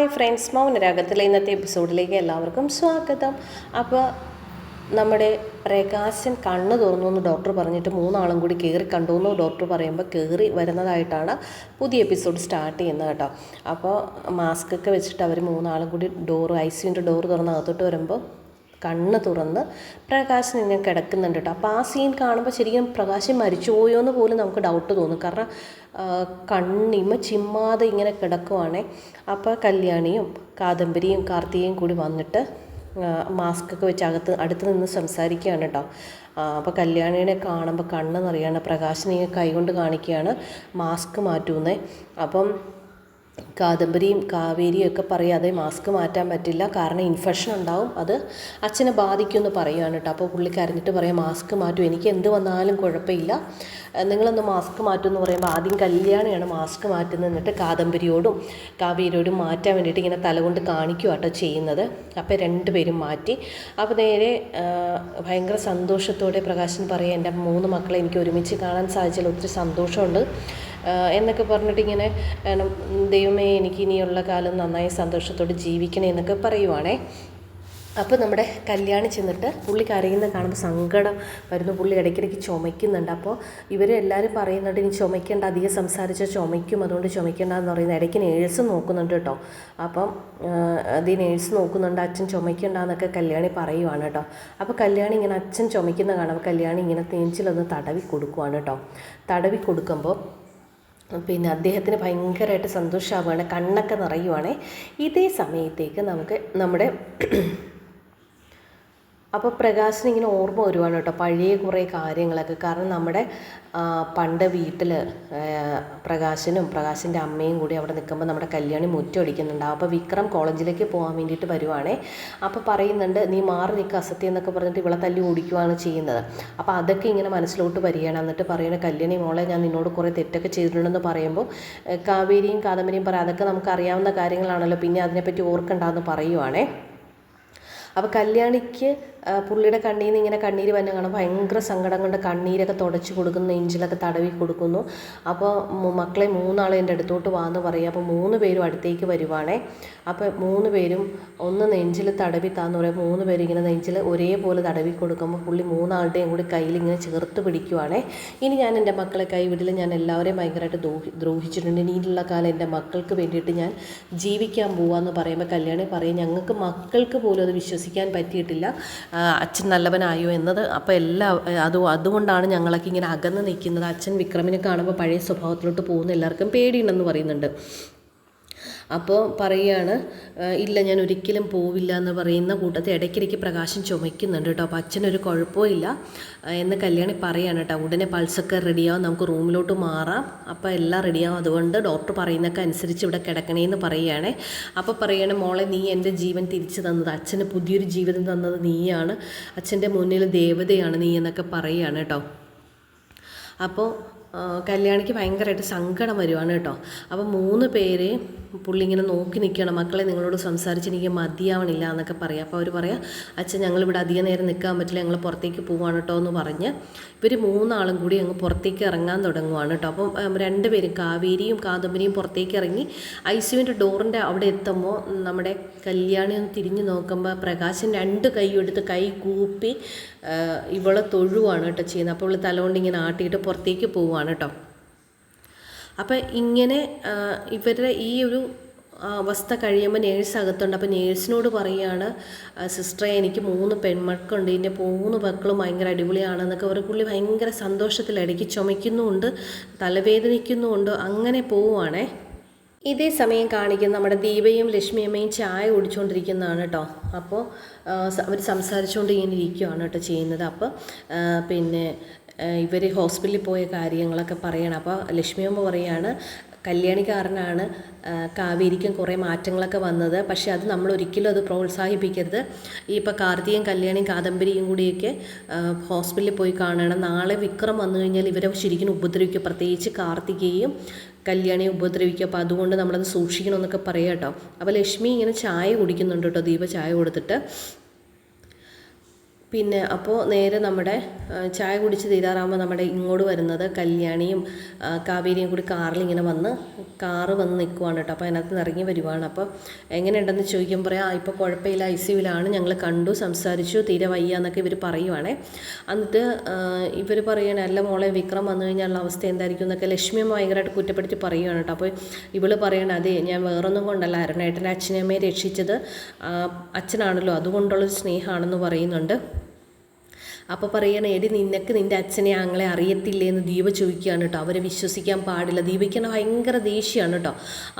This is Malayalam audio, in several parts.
ഹായ് ഫ്രണ്ട്സ് മൗനരാഗത്തിലെ ഇന്നത്തെ എപ്പിസോഡിലേക്ക് എല്ലാവർക്കും സ്വാഗതം. അപ്പോൾ നമ്മുടെ പ്രകാശൻ കണ്ണ് തുറന്നു എന്ന് ഡോക്ടർ പറഞ്ഞിട്ട് മൂന്നാളും കൂടി കയറി കണ്ടു എന്ന് ഡോക്ടർ പറയുമ്പോൾ കയറി വരുന്നതായിട്ടാണ് പുതിയ എപ്പിസോഡ് സ്റ്റാർട്ട് ചെയ്യുന്നത് കേട്ടോ. അപ്പോൾ മാസ്ക് ഒക്കെ വെച്ചിട്ട് അവർ മൂന്നാളും കൂടി ഡോറ് ഐ സിന്റെ ഡോറ് തുറന്ന് അകത്തോട്ട് വരുമ്പോൾ കണ്ണ് തുറന്ന് പ്രകാശൻ ഇങ്ങനെ കിടക്കുന്നുണ്ട് കേട്ടോ. അപ്പോൾ ആ സീൻ കാണുമ്പോൾ ശരിക്കും പ്രകാശൻ മരിച്ചുപോയോ എന്ന് പോലും നമുക്ക് ഡൗട്ട് തോന്നും. കാരണം കണ്ണിമ ചിമ്മാതെ ഇങ്ങനെ കിടക്കുവാണേ. അപ്പോൾ കല്യാണിയും കാദംബരിയും കാർത്തികയും കൂടി വന്നിട്ട് മാസ്ക് ഒക്കെ വെച്ച് അകത്ത് അടുത്ത് നിന്ന് സംസാരിക്കുകയാണ് കേട്ടോ. അപ്പോൾ കല്യാണിനെ കാണുമ്പോൾ കണ്ണെന്നറിയാണ് പ്രകാശിനെ കൈകൊണ്ട് കാണിക്കുകയാണ് മാസ്ക് മാറ്റുന്നേ. അപ്പം കാദംബരിയും കാവേരിയും ഒക്കെ പറയാതെ മാസ്ക് മാറ്റാൻ പറ്റില്ല. കാരണം ഇൻഫെക്ഷൻ ഉണ്ടാവും. അത് അച്ഛനെ ബാധിക്കുമെന്ന് പറയുകയാണ് കേട്ടോ. അപ്പോൾ പുള്ളി കരഞ്ഞിട്ട് പറയാം മാസ്ക് മാറ്റും. എനിക്ക് എന്ത് വന്നാലും കുഴപ്പമില്ല. നിങ്ങളൊന്ന് മാസ്ക് മാറ്റും എന്ന് പറയുമ്പോൾ ആദ്യം കല്യാണിയാണ് മാസ്ക് മാറ്റുന്നത് എന്നിട്ട് കാദംബരിയോടും കാവേരിയോടും മാറ്റാൻ വേണ്ടിയിട്ട് ഇങ്ങനെ തലകൊണ്ട് കാണിക്കുക കേട്ടോ ചെയ്യുന്നത്. അപ്പോൾ രണ്ടുപേരും മാറ്റി. അപ്പോൾ നേരെ ഭയങ്കര സന്തോഷത്തോടെ പ്രകാശൻ പറയാം എന്റെ മൂന്ന് മക്കളെ എനിക്ക് ഒരുമിച്ച് കാണാൻ സാധിച്ചാൽ ഒത്തിരി സന്തോഷമുണ്ട്. എന്നൊക്കെ പറഞ്ഞിട്ട് ഇങ്ങനെ ദൈവമേ എനിക്ക് ഇനിയുള്ള കാലം നന്നായി സന്തോഷത്തോടെ ജീവിക്കണേ എന്നൊക്കെ പറയുവാണേ. അപ്പോൾ നമ്മുടെ കല്യാണി ചെന്നിട്ട് പുള്ളി കരയുന്ന കാണുമ്പോൾ സങ്കടം വരുന്നു. പുള്ളി ഇടയ്ക്കിടയ്ക്ക് ചുമയ്ക്കുന്നുണ്ട്. അപ്പോൾ ഇവരെല്ലാവരും പറയുന്നുണ്ട് ഇനി ചുമയ്ക്കേണ്ട അധികം സംസാരിച്ചാൽ ചുമയ്ക്കും അതുകൊണ്ട് ചുമയ്ക്കേണ്ട എന്ന് പറയുന്നത് ഇടയ്ക്ക് നേഴ്സ് നോക്കുന്നുണ്ട് കേട്ടോ. അപ്പം അത് നേഴ്സ് നോക്കുന്നുണ്ട് അച്ഛൻ ചുമയ്ക്കേണ്ട എന്നൊക്കെ കല്യാണി പറയുവാണ് കേട്ടോ. അപ്പോൾ കല്യാണി ഇങ്ങനെ അച്ഛൻ ചുമയ്ക്കുന്ന കാണുമ്പോൾ കല്യാണി ഇങ്ങനെ തേഞ്ചിലൊന്ന് തടവി കൊടുക്കുവാണ് കേട്ടോ. തടവി കൊടുക്കുമ്പോൾ പിന്നെ അദ്ദേഹത്തിന് ഭയങ്കരമായിട്ട് സന്തോഷമാവുകയാണ് കണ്ണൊക്കെ നിറയുവാണേ. ഇതേ സമയത്തേക്ക് നമുക്ക് നമ്മുടെ അപ്പോൾ പ്രകാശിന് ഇങ്ങനെ ഓർമ്മ വരുവാണ് കേട്ടോ പഴയ കുറേ കാര്യങ്ങളൊക്കെ. കാരണം നമ്മുടെ പണ്ട് വീട്ടിൽ പ്രകാശനും പ്രകാശിന്റെ അമ്മയും കൂടി അവിടെ നിൽക്കുമ്പോൾ നമ്മുടെ കല്യാണി മുറ്റടിക്കുന്നുണ്ടാവും അപ്പോൾ വിക്രം കോളേജിലേക്ക് പോകാൻ വേണ്ടിയിട്ട് വരുവാണേ. അപ്പോൾ പറയുന്നുണ്ട് നീ മാറി നിൽക്കുക അസത്യം എന്നൊക്കെ പറഞ്ഞിട്ട് ഇവളെ തല്ലി ഓടിക്കുവാണ് ചെയ്യുന്നത്. അപ്പോൾ അതൊക്കെ ഇങ്ങനെ മനസ്സിലോട്ട് വരികയാണ്. എന്നിട്ട് പറയണ കല്യാണി മോളെ ഞാൻ നിന്നോട് കുറേ തെറ്റൊക്കെ ചെയ്തിട്ടുണ്ടെന്ന് പറയുമ്പോൾ കാവേരിയും കാദംബരിയും പറയാം. അതൊക്കെ നമുക്ക് അറിയാവുന്ന കാര്യങ്ങളാണല്ലോ. പിന്നെ അതിനെപ്പറ്റി ഓർക്കണ്ടെന്ന് പറയുവാണേ. അപ്പോൾ കല്യാണിക്ക് പുള്ളിയുടെ കണ്ണിൽ നിന്ന് ഇങ്ങനെ കണ്ണീര് വന്നെ കാണാൻ ഭയങ്കര സങ്കടം കൊണ്ട് കണ്ണീരൊക്കെ തുടച്ച് കൊടുക്കുന്നു നെഞ്ചിലൊക്കെ തടവി കൊടുക്കുന്നു. അപ്പോൾ മക്കളെ മൂന്നാൾ എന്റെ അടുത്തോട്ട് വാന്ന് പറയും. അപ്പോൾ മൂന്ന് പേരും അടുത്തേക്ക് വരുവാണേ. അപ്പോൾ മൂന്ന് പേരും ഒന്ന് നെഞ്ചിൽ തടവി താന്ന് പറയാം. മൂന്ന് പേരും ഇങ്ങനെ നെഞ്ചിൽ ഒരേപോലെ തടവി കൊടുക്കുമ്പോൾ പുള്ളി മൂന്നാളുടെയും കൂടി കയ്യിൽ ഇങ്ങനെ ചേർത്ത് പിടിക്കുവാണേ. ഇനി ഞാൻ എന്റെ മക്കളെ കൈവിടില്ല ഞാൻ എല്ലാവരെയും ഭയങ്കരമായിട്ട് ദ്രോഹി ദ്രോഹിച്ചിട്ടുണ്ട്. ഇനിയുള്ള കാലം എന്റെ മക്കൾക്ക് വേണ്ടിയിട്ട് ഞാൻ ജീവിക്കാൻ പോവാന്ന് പറയുമ്പോൾ കല്യാണി പറയും. ഞങ്ങൾക്ക് മക്കൾക്ക് പോലും അത് വിശ്വസിക്കാൻ പറ്റിയിട്ടില്ല. അച്ഛൻ നല്ലവനായോ എന്നത് അപ്പോൾ എല്ലാ അത് അതുകൊണ്ടാണ് ഞങ്ങളൊക്കെ ഇങ്ങനെ അകന്ന് നിൽക്കുന്നത്. അച്ഛൻ വിക്രമിനെ കാണുമ്പോൾ പഴയ സ്വഭാവത്തിലോട്ട് പോകുന്ന എല്ലാവർക്കും പേടിയുണ്ടെന്ന് പറയുന്നുണ്ട്. അപ്പോൾ പറയുകയാണ് ഇല്ല ഞാൻ ഒരിക്കലും പോവില്ല എന്ന് പറയുന്ന കൂട്ടത്തിൽ ഇടയ്ക്കിടയ്ക്ക് പ്രകാശം ചുമയ്ക്കുന്നുണ്ട് കേട്ടോ. അപ്പോൾ അച്ഛനൊരു കുഴപ്പമില്ല. എന്ന് കല്യാണി പറയാണ് കേട്ടോ ഉടനെ പൾസൊക്കെ റെഡിയാവും നമുക്ക് റൂമിലോട്ട് മാറാം. അപ്പോൾ എല്ലാം റെഡിയാവും. അതുകൊണ്ട് ഡോക്ടർ പറയുന്നൊക്കെ അനുസരിച്ച് ഇവിടെ കിടക്കണേന്ന് പറയുകയാണേ. അപ്പോൾ പറയുകയാണ് മോളെ നീ എന്റെ ജീവൻ തിരിച്ചു തന്നത് അച്ഛന് പുതിയൊരു ജീവിതം തന്നത് നീയാണ്. അച്ഛന്റെ മുന്നിൽ ദേവതയാണ് നീ എന്നൊക്കെ പറയുകയാണ് കേട്ടോ. അപ്പോൾ കല്യാണിക്ക് ഭയങ്കരമായിട്ട് സങ്കടം വരുവാണ് കേട്ടോ. അപ്പോൾ മൂന്ന് പേര് പുള്ളി ഇങ്ങനെ നോക്കി നിൽക്കുകയാണ്. മക്കളെ നിങ്ങളോട് സംസാരിച്ച് എനിക്ക് മതിയാവണില്ല എന്നൊക്കെ പറയാം. അപ്പോൾ അവർ പറയാം അച്ഛൻ ഞങ്ങളിവിടെ അധികം നേരം നിൽക്കാൻ പറ്റില്ല. ഞങ്ങൾ പുറത്തേക്ക് പോവാണ് കേട്ടോ എന്ന് പറഞ്ഞ് ഇവർ മൂന്നാളും കൂടി അങ്ങ് പുറത്തേക്ക് ഇറങ്ങാൻ തുടങ്ങുവാണ് കേട്ടോ. അപ്പം രണ്ട് രണ്ടുപേരും കാവേരിയും കാദംബരിയും പുറത്തേക്ക് ഇറങ്ങി ഐ സിയുവിന്റെ ഡോറിന്റെ അവിടെ എത്തുമ്പോൾ നമ്മുടെ കല്യാണി ഒന്ന് തിരിഞ്ഞ് നോക്കുമ്പോൾ പ്രകാശൻ രണ്ട് കൈ എടുത്ത് കൈ കൂപ്പി ഇവളെ തൊഴുവാണ് കേട്ടോ ചെയ്യുന്നത്. അപ്പോൾ തല തലകൊണ്ട് ഇങ്ങനെ ആട്ടിയിട്ട് പുറത്തേക്ക് പോവുകയാണ് കേട്ടോ അപ്പം ഇങ്ങനെ ഇവരുടെ ഈ ഒരു അവസ്ഥ കഴിയുമ്പോൾ നേഴ്സ് അകത്തുണ്ട്. അപ്പോൾ നേഴ്സിനോട് പറയുകയാണ് "ആ, സിസ്റ്ററെ എനിക്ക് മൂന്ന് പെൺമക്കളുണ്ട്. ഇതിന്റെ മൂന്ന് മക്കളും ഭയങ്കര അടിപൊളിയാണെന്നൊക്കെ അവർ പുള്ളി ഭയങ്കര സന്തോഷത്തിൽ ഇടയ്ക്ക് ചുമയ്ക്കുന്നുമുണ്ട് തലവേദനിക്കുന്നുമുണ്ട് അങ്ങനെ പോവുകയാണേ ഇതേ സമയം കാണിക്കുന്ന നമ്മുടെ ദീപയും ലക്ഷ്മിയമ്മയും ചായ കുടിച്ചുകൊണ്ടിരിക്കുന്നതാണ് കേട്ടോ അപ്പോൾ അവർ സംസാരിച്ചുകൊണ്ട് ഇങ്ങനെ ഇരിക്കുകയാണ് കേട്ടോ ചെയ്യുന്നത്. അപ്പോൾ പിന്നെ ഇവർ ഹോസ്പിറ്റലിൽ പോയ കാര്യങ്ങളൊക്കെ പറയണം. അപ്പോൾ ലക്ഷ്മിയമ്മ പറയാണ് കല്യാണിക്കാരനാണ് കാവേരിക്കും കുറേ മാറ്റങ്ങളൊക്കെ വന്നത്. പക്ഷേ അത് നമ്മൾ ഒരിക്കലും അത് പ്രോത്സാഹിപ്പിക്കരുത്. ഈ ഇപ്പോൾ കാർത്തികയും കല്യാണിയും കാദംബരിയും കൂടിയൊക്കെ ഹോസ്പിറ്റലിൽ പോയി കാണണം. നാളെ വിക്രം വന്നു കഴിഞ്ഞാൽ ഇവരെ ശരിക്കും ഉപദ്രവിക്കുക പ്രത്യേകിച്ച് കാർത്തികയും കല്യാണിയെ ഉപദ്രവിക്കുക അപ്പോൾ അതുകൊണ്ട് നമ്മളത് സൂക്ഷിക്കണമെന്നൊക്കെ പറയാം കേട്ടോ അപ്പോൾ ലക്ഷ്മി ഇങ്ങനെ ചായ കുടിക്കുന്നുണ്ട് കേട്ടോ ദീപ ചായ കൊടുത്തിട്ട്. പിന്നെ അപ്പോൾ നേരെ നമ്മുടെ ചായ കുടിച്ച് തീരാറാകുമ്പോൾ നമ്മുടെ ഇങ്ങോട്ട് വരുന്നത് കല്യാണിയും കാവേരിയും കൂടി കാറിൽ ഇങ്ങനെ വന്ന് കാറ് വന്ന് നിൽക്കുവാണ് കേട്ടോ. അപ്പോൾ അതിനകത്ത് ഇറങ്ങി വരുവാണ്. അപ്പോൾ എങ്ങനെയുണ്ടെന്ന് ചോദിക്കുമ്പോൾ പറയാം ഇപ്പോൾ കുഴപ്പമില്ല ഐ സി യുലാണ് ഞങ്ങൾ കണ്ടു സംസാരിച്ചു തീരെ വയ്യ എന്നൊക്കെ ഇവർ പറയുവാണേ. എന്നിട്ട് ഇവർ പറയണേ അല്ല മോളെ വിക്രം വന്നു കഴിഞ്ഞാലുള്ള അവസ്ഥ എന്തായിരിക്കും എന്നൊക്കെ ലക്ഷ്മിയെ ഭയങ്കരമായിട്ട് കുറ്റപ്പെടുത്തി പറയുവാണ് കേട്ടോ. അപ്പോൾ ഇവൾ പറയണ അതെ ഞാൻ വേറൊന്നും കൊണ്ടല്ല. അരുണേട്ടന്റെ അച്ഛനെയമ്മയെ രക്ഷിച്ചത് അച്ഛനാണല്ലോ. അതുകൊണ്ടുള്ളൊരു സ്നേഹമാണെന്ന് പറയുന്നുണ്ട്. അപ്പോൾ പറയണ എടി നിനക്ക് നിന്റെ അച്ഛനെ ആങ്ങളെ അറിയത്തില്ലേ എന്ന് ദീപ ചോദിക്കുകയാണ് കേട്ടോ. അവരെ വിശ്വസിക്കാൻ പാടില്ല. ദീപയ്ക്കാണ് ഭയങ്കര ദേഷ്യമാണ് കേട്ടോ.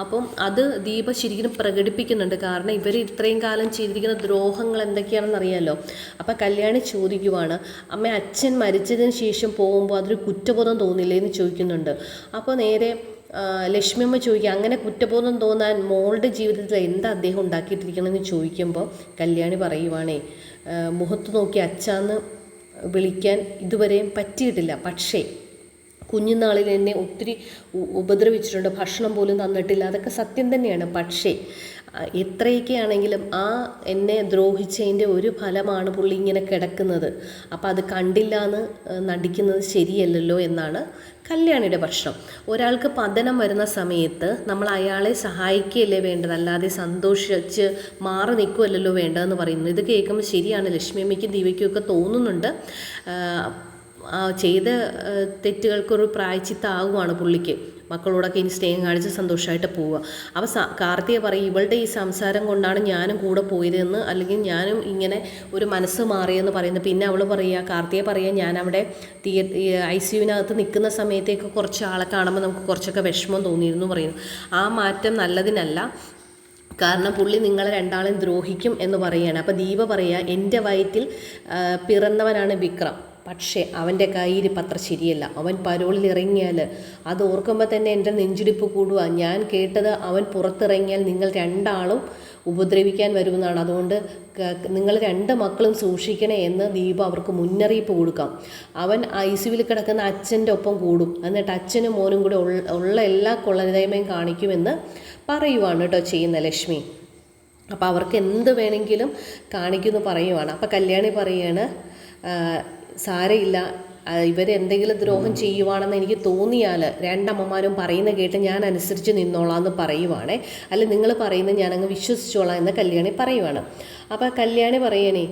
അപ്പം അത് ദീപ ശരിക്കും പ്രകടിപ്പിക്കുന്നുണ്ട്. കാരണം ഇവർ ഇത്രയും കാലം ചെയ്തിരിക്കുന്ന ദ്രോഹങ്ങൾ എന്തൊക്കെയാണെന്ന് അറിയാമല്ലോ അപ്പോൾ കല്യാണി ചോദിക്കുവാണ് അമ്മ അച്ഛൻ മരിച്ചതിന് ശേഷം പോകുമ്പോൾ അതൊരു കുറ്റബോധം തോന്നില്ലേ? എന്ന് ചോദിക്കുന്നുണ്ട്. അപ്പോൾ നേരെ ലക്ഷ്മിയമ്മ ചോദിക്കുക അങ്ങനെ കുറ്റബോധം തോന്നാൻ മോളുടെ ജീവിതത്തിൽ എന്താ അദ്ദേഹം ഉണ്ടാക്കിയിട്ടിരിക്കണമെന്ന് ചോദിക്കുമ്പോൾ കല്യാണി പറയുവാണേ മുഖത്ത് നോക്കി അച്ഛാന്ന് വിളിക്കാൻ ഇതുവരെയും പറ്റിയിട്ടില്ല. പക്ഷേ കുഞ്ഞുനാളിൽ എന്നെ ഒത്തിരി ഉപദ്രവിച്ചിട്ടുണ്ട്. ഭക്ഷണം പോലും തന്നിട്ടില്ല. അതൊക്കെ സത്യം തന്നെയാണ്. പക്ഷേ ആ, എത്രയൊക്കെ ആണെങ്കിലും ആ എന്നെ ദ്രോഹിച്ചതിന്റെ ഒരു ഫലമാണ് പുള്ളി ഇങ്ങനെ കിടക്കുന്നത്. അപ്പോൾ അത് കണ്ടില്ല എന്ന് നടിക്കുന്നത് ശരിയല്ലല്ലോ എന്നാണ് കല്യാണിയുടെ പ്രശ്നം. ഒരാൾക്ക് പതനം വരുന്ന സമയത്ത് നമ്മൾ അയാളെ സഹായിക്കുകയല്ലേ വേണ്ടത്? അല്ലാതെ സന്തോഷിച്ച് മാറി നിൽക്കുമല്ലോ വേണ്ടതെന്ന് പറയുന്നു. ഇത് കേൾക്കുമ്പോൾ ശരിയാണ്. ലക്ഷ്മിയമ്മയ്ക്കും ദീപയ്ക്കും ഒക്കെ തോന്നുന്നുണ്ട്. ചെയ്ത തെറ്റുകൾക്കൊരു പ്രായച്ചിത്താവുകയാണ് പുള്ളിക്ക്. മക്കളോടൊക്കെ ഇനി സ്നേഹം കാണിച്ച് സന്തോഷമായിട്ട് പോവുക. അപ്പോൾ സ കാർത്തിക പറയും ഇവളുടെ ഈ സംസാരം കൊണ്ടാണ് ഞാനും കൂടെ പോയതെന്ന് അല്ലെങ്കിൽ ഞാനും ഇങ്ങനെ ഒരു മനസ്സ് മാറിയെന്ന് പറയുന്നത്. പിന്നെ അവൾ പറയുക കാർത്തിക പറയുക ഞാൻ അവിടെ തിയ ഐ സി യുവിനകത്ത് നിൽക്കുന്ന സമയത്തേക്ക് കുറച്ച് ആളെ കാണുമ്പോൾ നമുക്ക് കുറച്ചൊക്കെ വിഷമം തോന്നിയിരുന്നു പറയുന്നു. ആ മാറ്റം നല്ലതിനല്ല. കാരണം പുള്ളി നിങ്ങളെ രണ്ടാളെയും ദ്രോഹിക്കും എന്ന് പറയുകയാണ്. അപ്പോൾ ദീപ പറയുക എന്റെ വയറ്റിൽ പിറന്നവനാണ് വിക്രം. പക്ഷേ അവന്റെ കയ്യിൽ പത്ര ശരിയല്ല. അവൻ പരോളിൽ ഇറങ്ങിയാൽ അത് ഓർക്കുമ്പോൾ തന്നെ എന്റെ നെഞ്ചിടിപ്പ് കൂടുക. ഞാൻ കേട്ടത് അവൻ പുറത്തിറങ്ങിയാൽ നിങ്ങൾ രണ്ടാളും ഉപദ്രവിക്കാൻ വരുമെന്നാണ്. അതുകൊണ്ട് നിങ്ങൾ രണ്ട് മക്കളും സൂക്ഷിക്കണേ എന്ന് ദീപ അവർക്ക് മുന്നറിയിപ്പ് കൊടുക്കാം. അവൻ ഐ സിയുവിൽ കിടക്കുന്ന അച്ഛന്റെ ഒപ്പം കൂടും. എന്നിട്ട് അച്ഛനും മോനും കൂടെ ഉള്ള എല്ലാ കൊള്ളരുതായ്മയും കാണിക്കുമെന്ന് പറയുവാണ് കേട്ടോ ചെയ്യുന്ന ലക്ഷ്മി. അപ്പോൾ അവർക്ക് എന്ത് വേണമെങ്കിലും കാണിക്കുമെന്ന് പറയുവാണ്. അപ്പോൾ കല്യാണി പറയാണ് "ആ, സാരയില്ല. ഇവരെന്തെങ്കിലും ദ്രോഹം ചെയ്യുവാണെന്ന് എനിക്ക് തോന്നിയാൽ രണ്ടമ്മമാരും പറയുന്ന കേട്ട് ഞാൻ അനുസരിച്ച് നിന്നോളാം എന്ന് പറയുവാണേ. അല്ല നിങ്ങൾ പറയുന്നത് ഞാനങ്ങ് വിശ്വസിച്ചോളാം എന്ന് കല്യാണി പറയുവാണ്. അപ്പോൾ കല്യാണി പറയണേ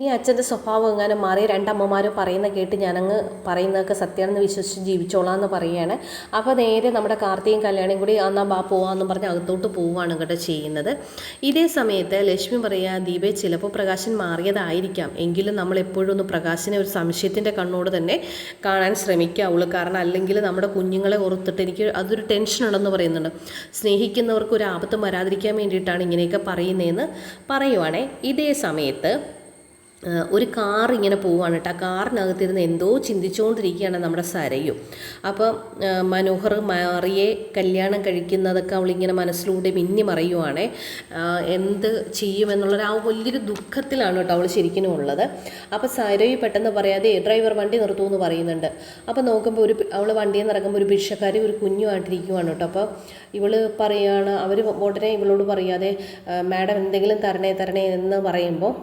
ഈ അച്ഛന്റെ സ്വഭാവം എങ്ങനെ മാറി രണ്ടമ്മമാരും പറയുന്ന കേട്ട് ഞാനങ്ങ് പറയുന്നതൊക്കെ സത്യമാണെന്ന് വിശ്വസിച്ച് ജീവിച്ചോളാം എന്ന് പറയുകയാണ്. അപ്പോൾ നേരെ നമ്മുടെ കാർത്തിയും കല്യാണിയും കൂടി എന്നാ ബാ പോവാന്നും പറഞ്ഞ് അകത്തോട്ട് പോവുകയാണ് കേട്ടോ ചെയ്യുന്നത്. ഇതേ സമയത്ത് ലക്ഷ്മി പറയുക ദീപേ ചിലപ്പോൾ പ്രകാശൻ മാറിയതായിരിക്കാം. എങ്കിലും നമ്മൾ എപ്പോഴും ഒന്ന് പ്രകാശിനെ ഒരു സംശയത്തിന്റെ കണ്ണോട് തന്നെ കാണാൻ ശ്രമിക്കാവുള്ളൂ. കാരണം അല്ലെങ്കിൽ നമ്മുടെ കുഞ്ഞുങ്ങളെ ഓർത്തിട്ട് എനിക്ക് അതൊരു ടെൻഷനുണ്ടെന്ന് പറയുന്നുണ്ട്. സ്നേഹിക്കുന്നവർക്ക് ഒരു ആപത്തും വരാതിരിക്കാൻ വേണ്ടിയിട്ടാണ് ഇങ്ങനെയൊക്കെ പറയുന്നതെന്ന് പറയുവാണേ. ഇതേ സമയത്ത് ഒരു കാർ ഇങ്ങനെ പോവുകയാണ് കേട്ടോ. ആ കാറിനകത്തിരുന്ന് എന്തോ ചിന്തിച്ചുകൊണ്ടിരിക്കുകയാണ് നമ്മുടെ സരയും. അപ്പം മനോഹർ മാറിയെ കല്യാണം കഴിക്കുന്നതൊക്കെ അവളിങ്ങനെ മനസ്സിലൂടെ മിന്നി മറയുവാണേ. എന്ത് ചെയ്യുമെന്നുള്ളൊരു ആ വലിയൊരു ദുഃഖത്തിലാണ് കേട്ടോ അവൾ ശരിക്കും ഉള്ളത്. അപ്പോൾ സരയു പെട്ടെന്ന് പറയാതെ ഡ്രൈവർ വണ്ടി നിർത്തുമെന്ന് പറയുന്നുണ്ട്. അപ്പോൾ നോക്കുമ്പോൾ ഒരു അവൾ വണ്ടിയിൽ നിന്ന് ഇറങ്ങുമ്പോൾ ഒരു ഭിക്ഷക്കാരി ഒരു കുഞ്ഞുമായിട്ടിരിക്കുവാണ് കേട്ടോ. അപ്പോൾ ഇവൾ പറയുകയാണ് അവർ ഉടനെ ഇവളോട് പറയാതെ മാഡം എന്തെങ്കിലും തരണേ തരണേ എന്ന് പറയുമ്പോൾ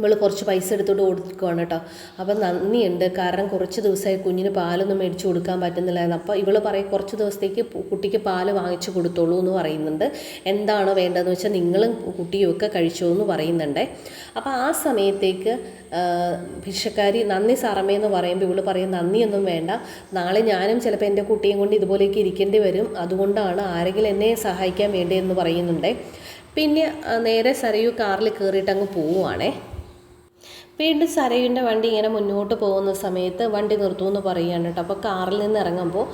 ഇവൾ കുറച്ച് പൈസ എടുത്തോട്ട് കൊടുക്കുകയാണ് കേട്ടോ. അപ്പം നന്ദിയുണ്ട്. കാരണം കുറച്ച് ദിവസമായി കുഞ്ഞിന് പാലൊന്നും മേടിച്ച് കൊടുക്കാൻ പറ്റുന്നില്ലായിരുന്നു. അപ്പോൾ ഇവൾ പറയും കുറച്ച് ദിവസത്തേക്ക് കുട്ടിക്ക് പാൽ വാങ്ങിച്ചു കൊടുത്തോളൂ എന്ന് പറയുന്നുണ്ട്. എന്താണോ വേണ്ടതെന്ന് വെച്ചാൽ നിങ്ങളും കുട്ടിയും ഒക്കെ കഴിച്ചോ എന്ന് പറയുന്നുണ്ട്. അപ്പോൾ ആ സമയത്തേക്ക് ഭിക്ഷക്കാരി നന്ദി സാറമ്മേ എന്ന് പറയുമ്പോൾ ഇവൾ പറയും നന്ദിയൊന്നും വേണ്ട. നാളെ ഞാനും ചിലപ്പോൾ എന്റെ കുട്ടിയും കൊണ്ട് ഇതുപോലേക്ക് ഇരിക്കേണ്ടി വരും. അതുകൊണ്ടാണ് ആരെങ്കിലും എന്നെ സഹായിക്കാൻ വേണ്ടിയെന്ന് പറയുന്നുണ്ട്. പിന്നെ നേരെ സരയു കാറിൽ കയറിയിട്ട് അങ്ങ് പോവുകയാണേ വീണ്ടും സരയുന്റെ വണ്ടി ഇങ്ങനെ മുന്നോട്ട് പോകുന്ന സമയത്ത് വണ്ടി നിർത്തുമെന്ന് പറയുകയാണ് കേട്ടോ. അപ്പോൾ കാറിൽ നിന്ന് ഇറങ്ങുമ്പോൾ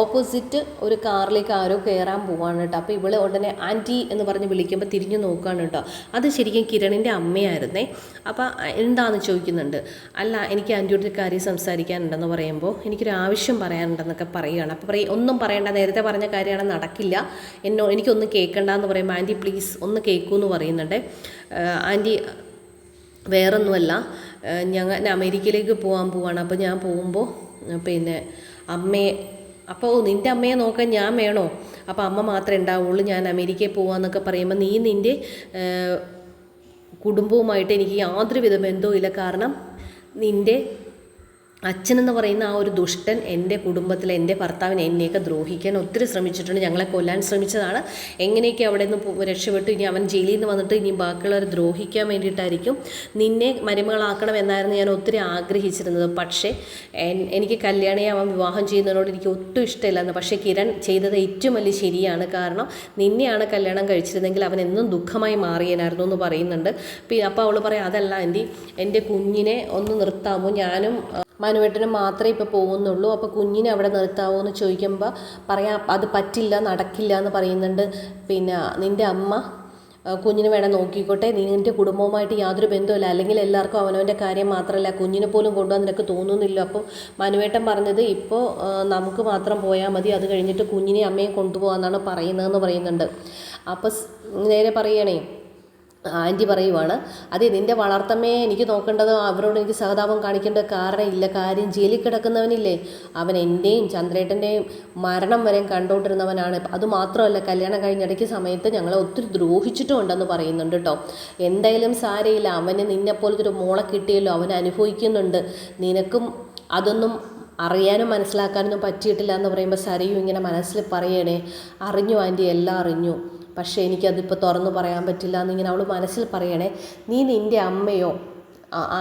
ഓപ്പോസിറ്റ് ഒരു കാറിലേക്ക് ആരോ കയറാൻ പോവാണ് കേട്ടോ. അപ്പോൾ ഇവൾ ഉടനെ ആന്റി എന്ന് പറഞ്ഞ് വിളിക്കുമ്പോൾ തിരിഞ്ഞു നോക്കുകയാണ് കേട്ടോ. അത് ശരിക്കും കിരണിന്റെ അമ്മയായിരുന്നേ. അപ്പോൾ എന്താണെന്ന് ചോദിക്കുന്നുണ്ട്? അല്ല എനിക്ക് ആന്റിയോട് ഒരു കാര്യം സംസാരിക്കാനുണ്ടെന്ന് പറയുമ്പോൾ എനിക്കൊരു ആവശ്യം പറയാനുണ്ടെന്നൊക്കെ പറയുകയാണ്. അപ്പോൾ പറയും ഒന്നും പറയണ്ട. നേരത്തെ പറഞ്ഞ കാര്യമാണ് നടക്കില്ല. എന്നോ എനിക്കൊന്നും കേൾക്കണ്ട എന്ന് പറയുമ്പോൾ ആന്റി പ്ലീസ് ഒന്ന് കേൾക്കൂ എന്ന് പറയുന്നുണ്ട്. ആന്റി വേറൊന്നുമല്ല. ഞങ്ങൾ അമേരിക്കയിലേക്ക് പോകാൻ പോവാണ്. അപ്പോൾ ഞാൻ പോകുമ്പോൾ പിന്നെ അമ്മയെ അപ്പോൾ നിന്റെ അമ്മയെ നോക്കാൻ ഞാൻ വേണോ? അപ്പോൾ അമ്മ മാത്രമേ ഉണ്ടാവുള്ളൂ. ഞാൻ അമേരിക്കയിൽ പോകാമെന്നൊക്കെ പറയുമ്പോൾ നീ നിന്റെ കുടുംബവുമായിട്ട് എനിക്ക് യാതൊരു ബന്ധവും ഇല്ല കാരണം നിന്റെ അച്ഛനെന്ന് പറയുന്ന ആ ഒരു ദുഷ്ടൻ എന്റെ കുടുംബത്തിൽ എന്റെ ഭർത്താവിനെ എന്നെയൊക്കെ ദ്രോഹിക്കാൻ ഒത്തിരി ശ്രമിച്ചിട്ടുണ്ട്. ഞങ്ങളെ കൊല്ലാൻ ശ്രമിച്ചതാണ്. എങ്ങനെയൊക്കെ അവിടെ നിന്ന് രക്ഷപ്പെട്ടു. ഇനി അവൻ ജയിലിൽ നിന്ന് വന്നിട്ട് ഇനി ബാക്കിയുള്ളവരെ ദ്രോഹിക്കാൻ വേണ്ടിയിട്ടായിരിക്കും. നിന്നെ മരുമകളാക്കണം എന്നായിരുന്നു ഞാൻ ഒത്തിരി ആഗ്രഹിച്ചിരുന്നത്. പക്ഷേ എനിക്ക് കല്യാണിയെ അവൻ വിവാഹം ചെയ്യുന്നതിനോട് എനിക്ക് ഒട്ടും ഇഷ്ടമില്ലായിരുന്നു. പക്ഷേ കിരൺ ചെയ്തത് ഏറ്റവും വലിയ ശരിയാണ്. കാരണം നിന്നെയാണ് കല്യാണം കഴിച്ചിരുന്നെങ്കിൽ അവൻ എന്നും ദുഃഖമായി മാറിയനായിരുന്നു എന്ന് പറയുന്നുണ്ട്. അപ്പോൾ അവൾ പറയാം അതല്ല എന്റെ കുഞ്ഞിനെ ഒന്ന് നിർത്താമോ? ഞാനും മനുവേട്ടന് മാത്രമേ ഇപ്പോൾ പോകുന്നുള്ളൂ. അപ്പോൾ കുഞ്ഞിനെ അവിടെ നിർത്താവോ എന്ന് ചോദിക്കുമ്പോൾ പറയാം അത് പറ്റില്ല നടക്കില്ല എന്ന് പറയുന്നുണ്ട്. പിന്നെ നിന്റെ അമ്മ കുഞ്ഞിനെ വേണം നോക്കിക്കോട്ടെ. നിന്റെ കുടുംബവുമായിട്ട് യാതൊരു ബന്ധമില്ല അല്ലെങ്കിൽ എല്ലാവർക്കും അവനവന്റെ കാര്യം മാത്രമല്ല. കുഞ്ഞിനെ പോലും കൊണ്ടുപോകാൻ നിനക്ക് തോന്നുന്നില്ല. അപ്പം മനുവേട്ടൻ പറഞ്ഞത് ഇപ്പോൾ നമുക്ക് മാത്രം പോയാൽ മതി. അത് കഴിഞ്ഞിട്ട് കുഞ്ഞിനെ അമ്മയെ കൊണ്ടുപോകാമെന്നാണ് പറയുന്നതെന്ന് പറയുന്നുണ്ട്. അപ്പോൾ നേരെ പറയണേ ആന്റി പറയുവാണ് അതെ നിന്റെ വളർത്തമ്മയെ എനിക്ക് നോക്കേണ്ടത് അവരോട് എനിക്ക് സഹതാപം കാണിക്കേണ്ട കാരണം ഇല്ല. കാര്യം ജയിലിൽ കിടക്കുന്നവനില്ലേ. അവൻ എന്റെയും ചന്ദ്രേട്ടന്റെയും മരണം വരെ കണ്ടുകൊണ്ടിരുന്നവനാണ്. അതുമാത്രമല്ല കല്യാണം കഴിഞ്ഞ ഇടയ്ക്ക് സമയത്ത് ഞങ്ങളെ ഒത്തിരി ദ്രോഹിച്ചിട്ടും ഉണ്ടെന്ന് പറയുന്നുണ്ട് കേട്ടോ എന്തായാലും സാരയില്ല അവന് നിന്നെപ്പോലത്തെ ഒരു മോളെ കിട്ടിയല്ലോ. അവൻ അനുഭവിക്കുന്നുണ്ട്. നിനക്കും അതൊന്നും അറിയാനും മനസ്സിലാക്കാനൊന്നും പറ്റിയിട്ടില്ല എന്ന് പറയുമ്പോൾ സരയും ഇങ്ങനെ മനസ്സിൽ പറയണേ. അറിഞ്ഞു ആന്റി? എല്ലാം അറിഞ്ഞു. പക്ഷേ എനിക്കതിപ്പോൾ തുറന്നു പറയാൻ പറ്റില്ല എന്നിങ്ങനെ അവൾ മനസ്സിൽ പറയണേ നീ നിന്റെ അമ്മയോ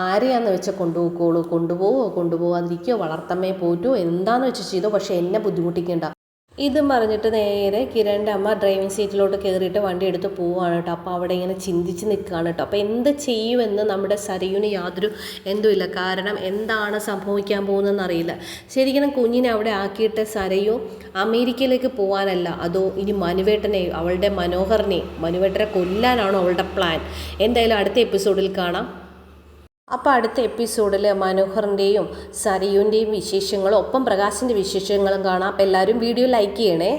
ആരെയാന്ന് വെച്ചാൽ കൊണ്ടുപോയിക്കോളൂ കൊണ്ടുപോവോ കൊണ്ടുപോകാതിരിക്കോ വളർത്തമ്മയെ പോറ്റോ എന്താന്ന് വെച്ച് ചെയ്തോ പക്ഷേ എന്നെ ബുദ്ധിമുട്ടിക്കണ്ട. ഇതും പറഞ്ഞിട്ട് നേരെ കിരണിന്റെ അമ്മ ഡ്രൈവിംഗ് സീറ്റിലോട്ട് കയറിയിട്ട് വണ്ടി എടുത്ത് പോവുകയാണ് കേട്ടോ. അപ്പോൾ അവിടെ ഇങ്ങനെ ചിന്തിച്ച് നിൽക്കുകയാണ് കേട്ടോ. അപ്പോൾ എന്ത് ചെയ്യുമെന്ന് നമ്മുടെ സരയുന് യാതൊരു എന്തുമില്ല. കാരണം എന്താണ് സംഭവിക്കാൻ പോകുന്നതെന്ന് അറിയില്ല. ശരിക്കും കുഞ്ഞിനെ അവിടെ ആക്കിയിട്ട് സരയു അമേരിക്കയിലേക്ക് പോകാനല്ല അതോ ഇനി മനുവേട്ടനെ അവളുടെ മനോഹറിനെ മനുവേട്ടനെ കൊല്ലാനാണോ അവളുടെ പ്ലാൻ എന്തായാലും അടുത്ത എപ്പിസോഡിൽ കാണാം. അപ്പോൾ അടുത്ത എപ്പിസോഡിൽ മനോഹറിന്റെയും സരയുന്റെയും വിശേഷങ്ങളും ഒപ്പം പ്രകാശിന്റെ വിശേഷങ്ങളും കാണാം. അപ്പോൾ എല്ലാവരും വീഡിയോ ലൈക്ക് ചെയ്യണേ.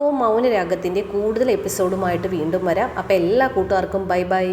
അപ്പോൾ മൗനരാഗത്തിന്റെ കൂടുതൽ എപ്പിസോഡുമായിട്ട് വീണ്ടും വരാം. അപ്പോൾ എല്ലാ കൂട്ടുകാർക്കും ബൈ ബൈ.